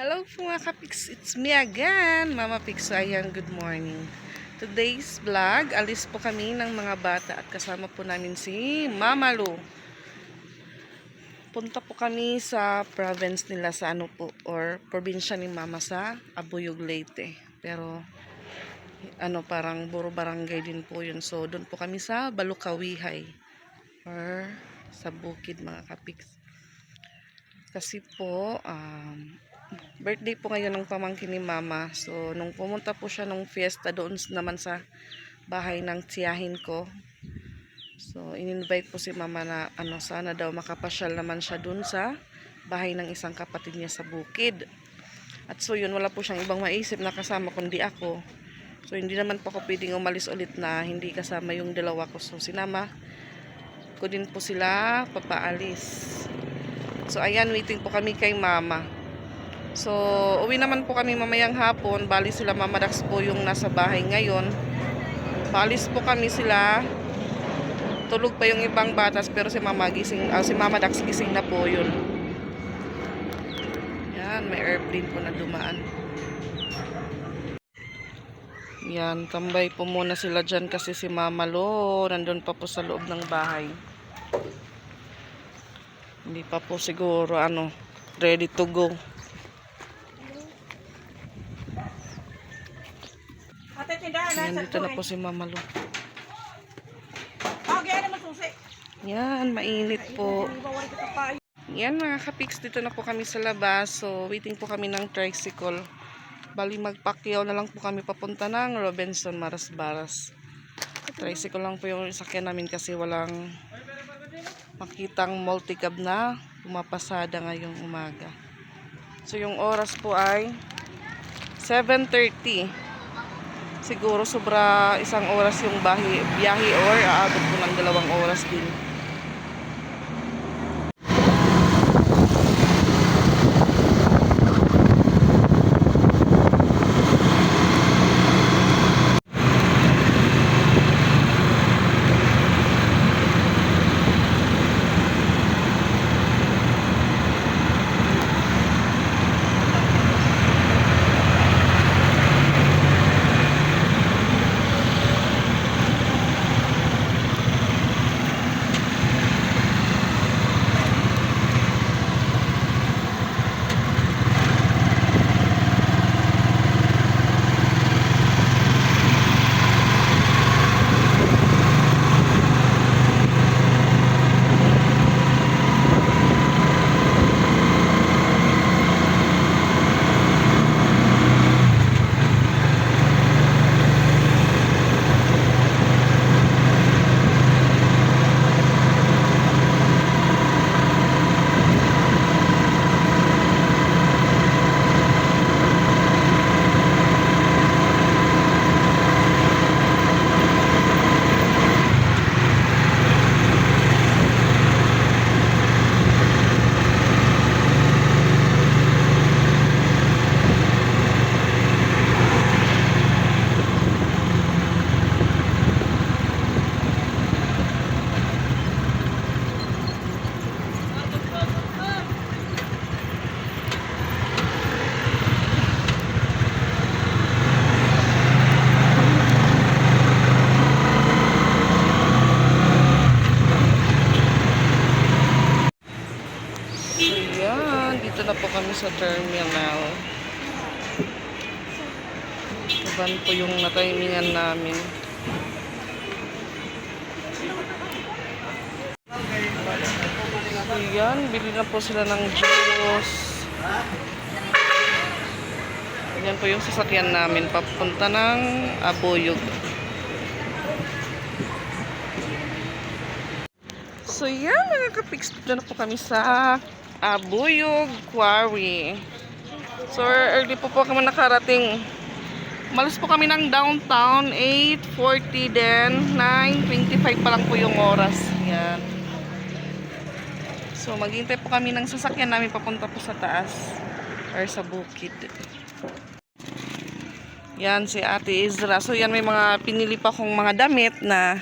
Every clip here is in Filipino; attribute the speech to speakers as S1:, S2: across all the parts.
S1: Hello po mga kapix, it's me again, Mama Pix. Ayan, good morning. Today's vlog, alis po kami ng mga bata at kasama po namin si Mama Lu. Punta po kami sa province nila sa ano po, or probinsya ni Mama sa Abuyog Leyte. Pero, ano parang buro barangay din po yun. So, doon po kami sa Balukawihay or sa bukid mga kapix. Kasi po, um, birthday po ngayon ng pamangkin ni mama. So, nung pumunta po siya nung fiesta doon naman sa bahay ng tiyahin ko. So, in-invite po si mama na ano, sana daw makapasyal naman siya doon sa bahay ng isang kapatid niya sa bukid. At so yun, wala po siyang ibang maisip na kasama kundi ako. So, hindi naman po ako pwedeng umalis ulit na hindi kasama yung dalawa ko. So, sinama ko din po sila papaalis. So, ayan, waiting po kami kay mama. So, uwi naman po kami mamayang hapon. Bali sila Mama Dax po yung nasa bahay ngayon. Balis po kami sila. Tulog pa yung ibang batas pero si Mama gising, ah, si Mama Dax gising na po yun. Yan, may airplane po na dumaan. Yan, tambay po muna sila dyan kasi si Mama Lo nandun pa po sa loob ng bahay. Hindi pa po siguro ano, ready to go.
S2: Ate, tindahan na
S1: po si Mama Lu.
S2: Susi.
S1: Yan, mainit po. Yan mga kapiks, dito na po kami sa labas. So, waiting po kami ng tricycle. Bali, magpakyaw na lang po kami papunta ng Robinson, Maras-Baras. Tricycle lang po yung sakyan namin kasi walang makitang multicab na pumapasada ngayong umaga. So, yung oras po ay 7.30. Siguro sobra isang oras yung bahi, biyahe or aabot po ng dalawang oras din. So, yan. Dito na po kami sa terminal. Iban po yung natimingan namin. So, yan. Bili na po sila ng juice. Yan po yung sasakyan namin. Papunta ng Aboyog. So yan mga kapiks, dito na po kami sa Abuyog Quarry. So early po po kami nakarating. Malas po kami ng downtown, 8.40 din, 9.25 pa lang po yung oras. Yan. So maghintay po kami ng sasakyan namin papunta po sa taas or sa bukid. Yan si Ate Izra. So yan may mga pinili pa kong mga damit na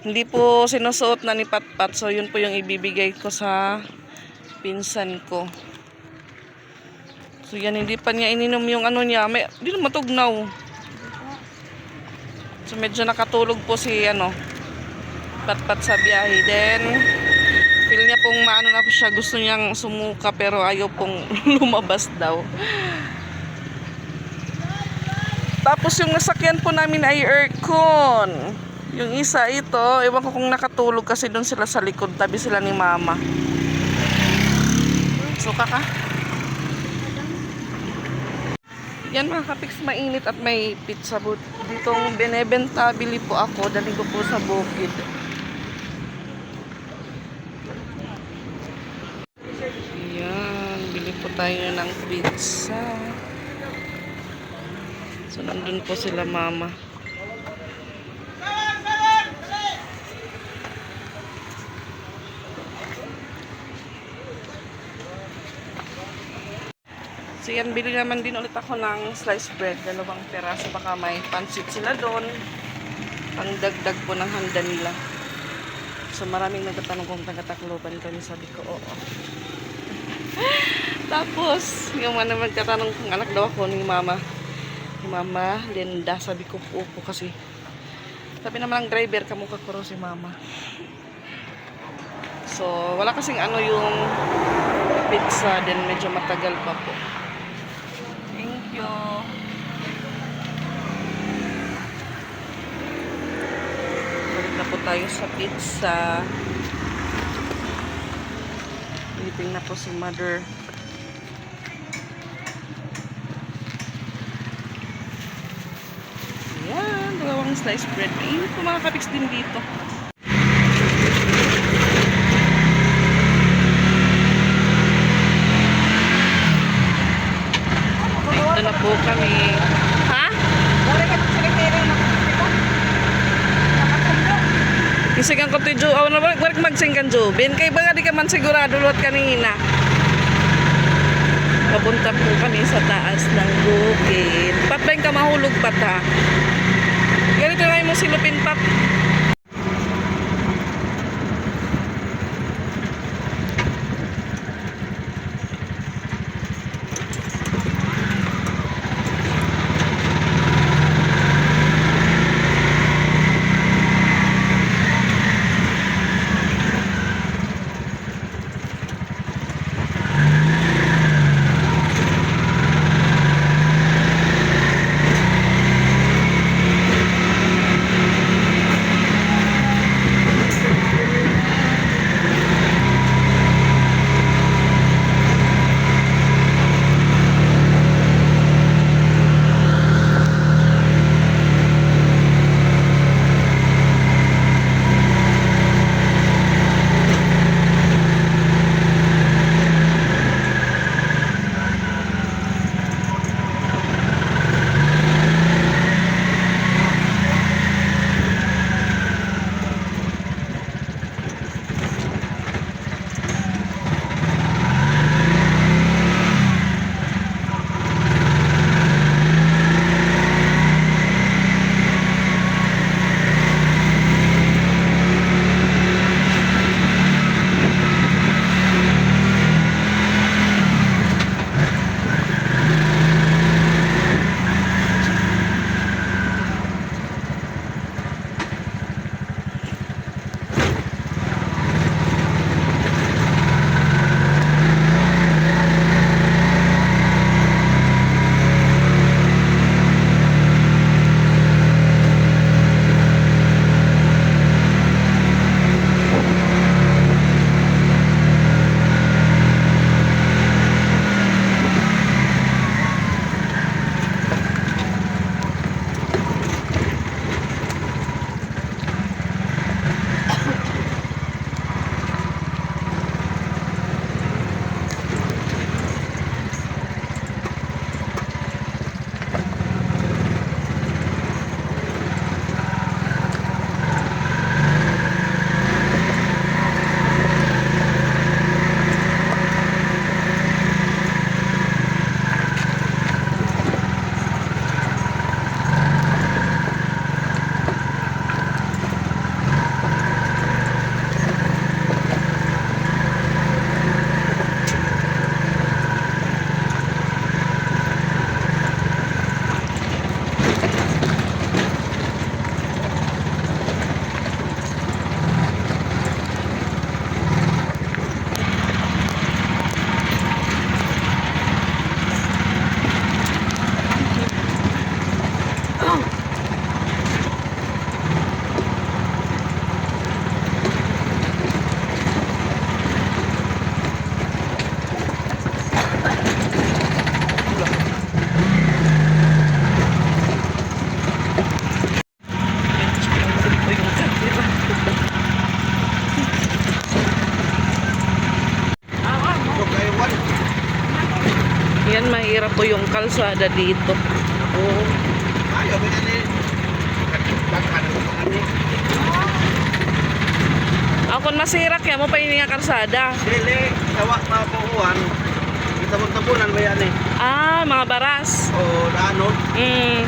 S1: hindi po sinusuot na ni Patpat. So, yun po yung ibibigay ko sa pinsan ko. So yan, hindi pa niya ininom yung ano niya. May, hindi na matugnaw. So medyo nakatulog po si ano, patpat sa biyahe. Then, feel niya pong maano na po siya. Gusto niyang sumuka pero ayaw pong lumabas daw. Tapos yung nasakyan po namin ay aircon. Yung isa ito, ewan ko kung nakatulog kasi doon sila sa likod. Tabi sila ni mama. Suka ka? Yan mga kapiks, mainit at may pizza booth. Ditong binebenta, bili po ako. Dali ko po sa bukid. Yan, bili po tayo ng pizza. So, nandun po sila mama. So yan, bili naman din ulit ako ng sliced bread. Dalawang peraso. Baka may pansit sila doon. Ang dagdag po ng handa nila. So maraming nagtatanong kung taga-Tacloban kami. Sabi ko, oo. Tapos, yung mga naman katanong kung anak daw ako ni mama. Ni mama, Linda. Sabi ko, upo kasi. Sabi naman ng driver, kamukha ko si mama. So, wala kasing ano yung pizza. Then medyo matagal pa po. Thank you. Balik na po tayo sa pizza. Meeting na po si mother. Ayan, dalawang sliced bread. Init po mga kapiks din dito. Dito na po kami. Ha?
S2: Wala ka ng sekretary na kita. Nakasundo.
S1: Isigang ko ti Jo. Awan na ba? Wala magsingkan Jo. Ben kay ba di ka man sigurado luhat kanina. Papunta po kami sa taas ng bukid. Pat ka mahulog pat ha? Ganito na mo silupin pat. Yan, mahirap po yung kalsada dito. Oh.
S3: Ayaw mo?
S1: Ako masira kaya mo pa nga kalsada.
S3: Dili, sawa mapuhuan. Itabon-tabunan ba yan eh?
S1: Ah, mga baras.
S3: O ano?
S1: Mm.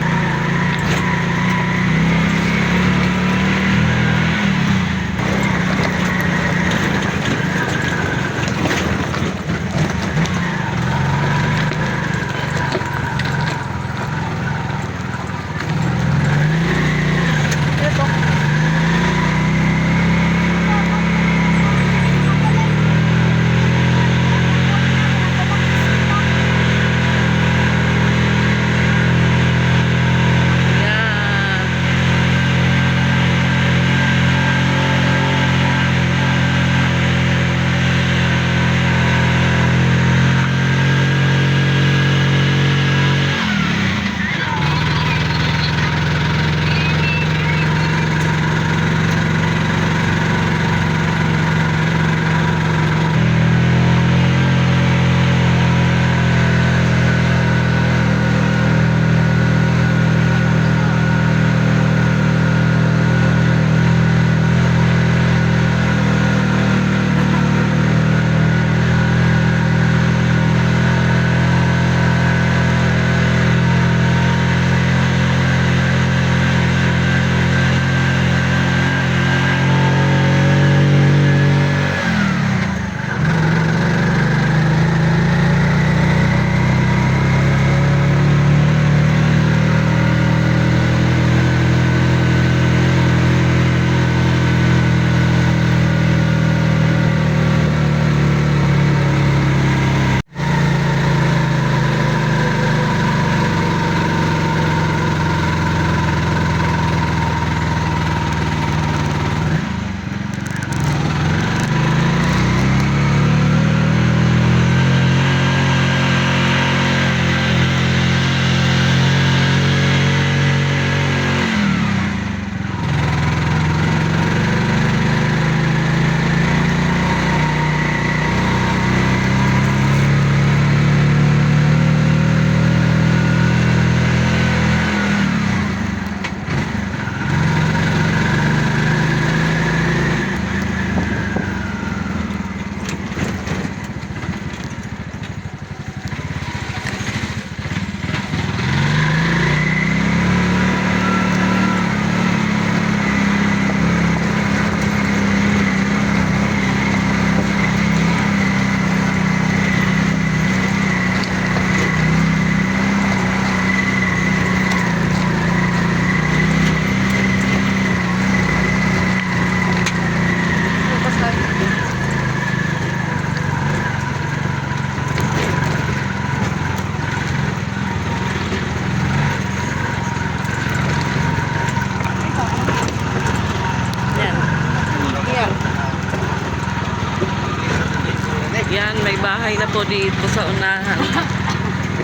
S1: Po dito sa unahan.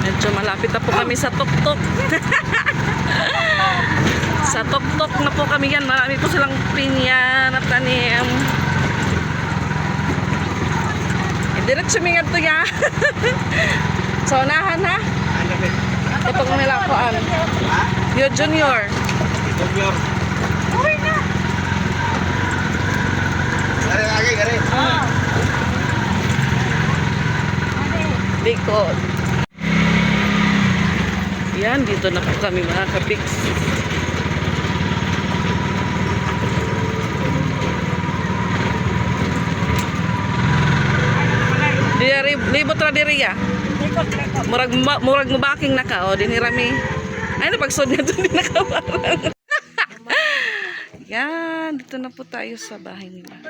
S1: Medyo malapit na po kami sa tuktok. sa tuktok na po kami yan. Marami po silang pinya na tanim. Eh, diretso mi nga to ya. sa unahan ha. Ko an.
S3: Ha?
S1: Yo Junior.
S3: Junior. Gari lagi, gari.
S1: Likod. Yan, dito na po kami mga kapiks. Diri, libot ra diri ya. Murag murag mubaking na ka o dinhirami. Ay na pagsod doon din nakabarang. Yan, dito na po tayo sa bahay nila.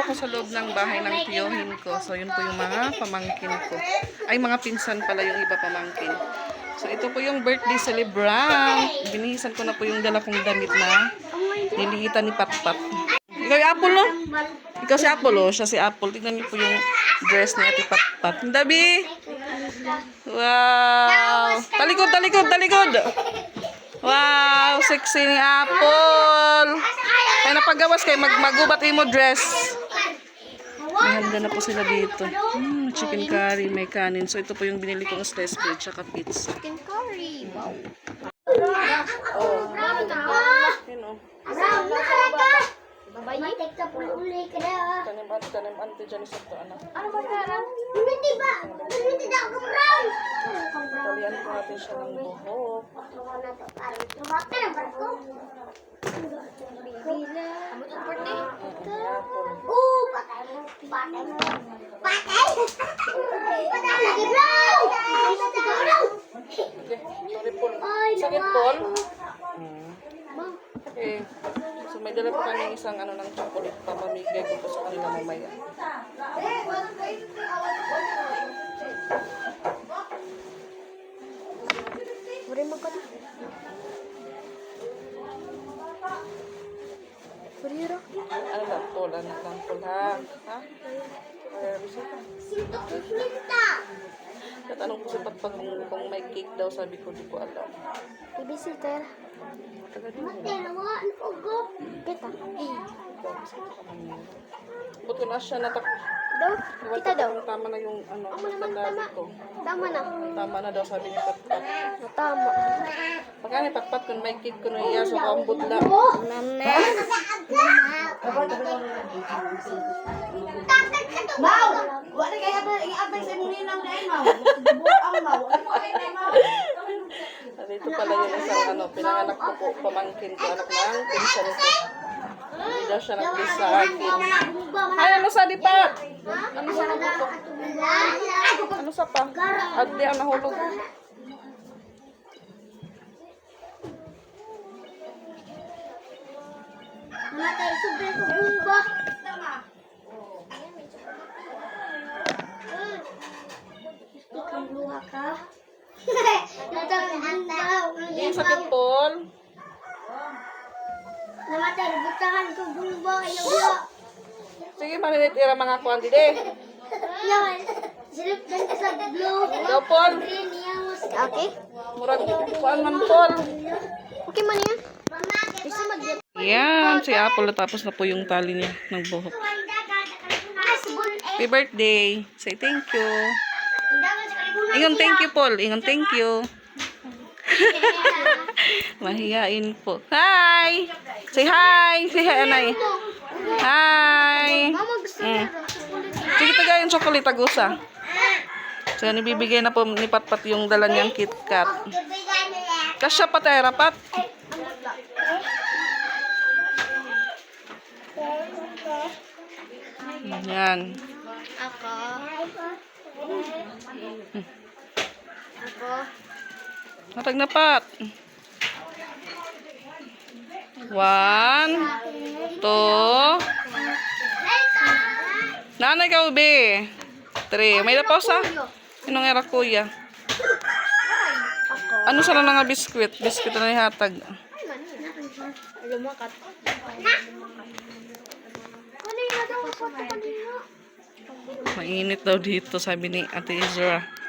S1: Po ako sa loob ng bahay ng tiyohin ko. So, yun po yung mga pamangkin ko. Ay, mga pinsan pala yung iba pamangkin. So, ito po yung birthday celebrant. Binihisan ko na po yung dala kong damit na nilihitan ni Patpat. Ikaw yung Apple, no? Ikaw si Apple, oh. Siya si Apple. Tignan niyo po yung dress ni Ate Patpat. Dabi! Wow! Talikod talikod, talikod. Wow, sexy ni Apple. Kaya napagawas kay mag magubat imo dress. May handa na po sila dito. Hmm, chicken curry, may kanin. So ito po yung binili kong slice bread tsaka pizza.
S2: Chicken curry. Wow.
S1: Yun o.
S2: Babayi?
S1: Tanim at tanim ante dyan sa to anak.
S2: Ano ba karang?
S1: Talian po natin siya ng buhok.
S2: Bila. Amo itong birthday?
S1: Apple. Okay. Sorry Paul. Sakit Paul? Hmm. Okay. So may dala po kami isang ano ng chocolate papamigay ko po sa kanila Ano lang Paul? Ano lang Paul ha? Tatanong ko si Patpag kung may cake daw, sabi ko, di ko alam.
S2: Babysitter.
S1: Mo.
S2: Kita.
S1: Buto na siya natak.
S2: Daw. Kita
S1: ko
S2: daw.
S1: tama na yung ano,
S2: tama.
S1: dito.
S2: Tama na.
S1: Tama na daw, sabi ni Patpat.
S2: Tama.
S1: Pagka ni Patpat, kung may ko na iya, so kambot la.
S2: Mama.
S4: Mau, wala kay haba iabay sa imong ninang dai mau. Buang mau. Ano na mau?
S1: Dito pala yung isang ano, pinanganak ko po, pamangkin ko, anak ng pinsan ko. Hindi daw siya nag-kiss sa akin. Ay, ano sa dipat? Ano sa nabot Ano sa pa? Adi ang nahulog.
S2: Namatay sobre ko bumba. Ikang luha ka.
S1: Yung sakit, Paul.
S2: Namatay butahan ko bumba. Ayaw
S1: Sige, maninitira mga kuwan dide.
S2: Yaman. Silip dan ka sa blue. Yamos. Okay.
S1: Murag kuwan man, Paul.
S2: Okay man yan.
S1: Yan, si Apple natapos na po yung tali niya ng buhok. Happy birthday. Say thank you. Ingon thank you, Paul. Ingon thank you. Mahihain po. Hi! Say hi! Say hi, anay. Hi! Mm. Sige, tagay yung chocolate agusa. So, nibibigay na po ni Patpat yung dala niyang KitKat. Kasya pa tayo, rapat. Yan.
S2: Ako. Ako.
S1: Matag na pat. One, two, nanay ka ube. Three. May lapaw sa? Inong era kuya. Ano sa nga biskwit? Biskwit na ihatag.
S2: Lumakat.
S1: Mainit daw dito, sabi ni Ate Izra.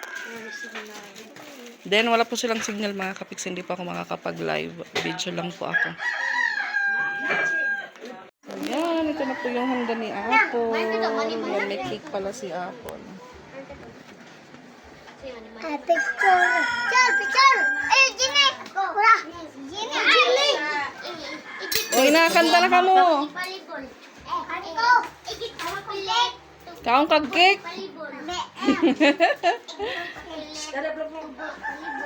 S1: Then, wala po silang signal mga kapiks. Hindi pa ako makakapag-live. Video lang po ako. Ayan, ito na po yung handa ni Apple. Yan, may cake pala si Apple.
S2: Ah, picture. Picture, picture. Eh, Gine. Wala. Gine, Gine.
S1: O, inakanta na ka mo.
S2: Eh, Aniko. Ikit 来
S1: 来，不不
S2: 不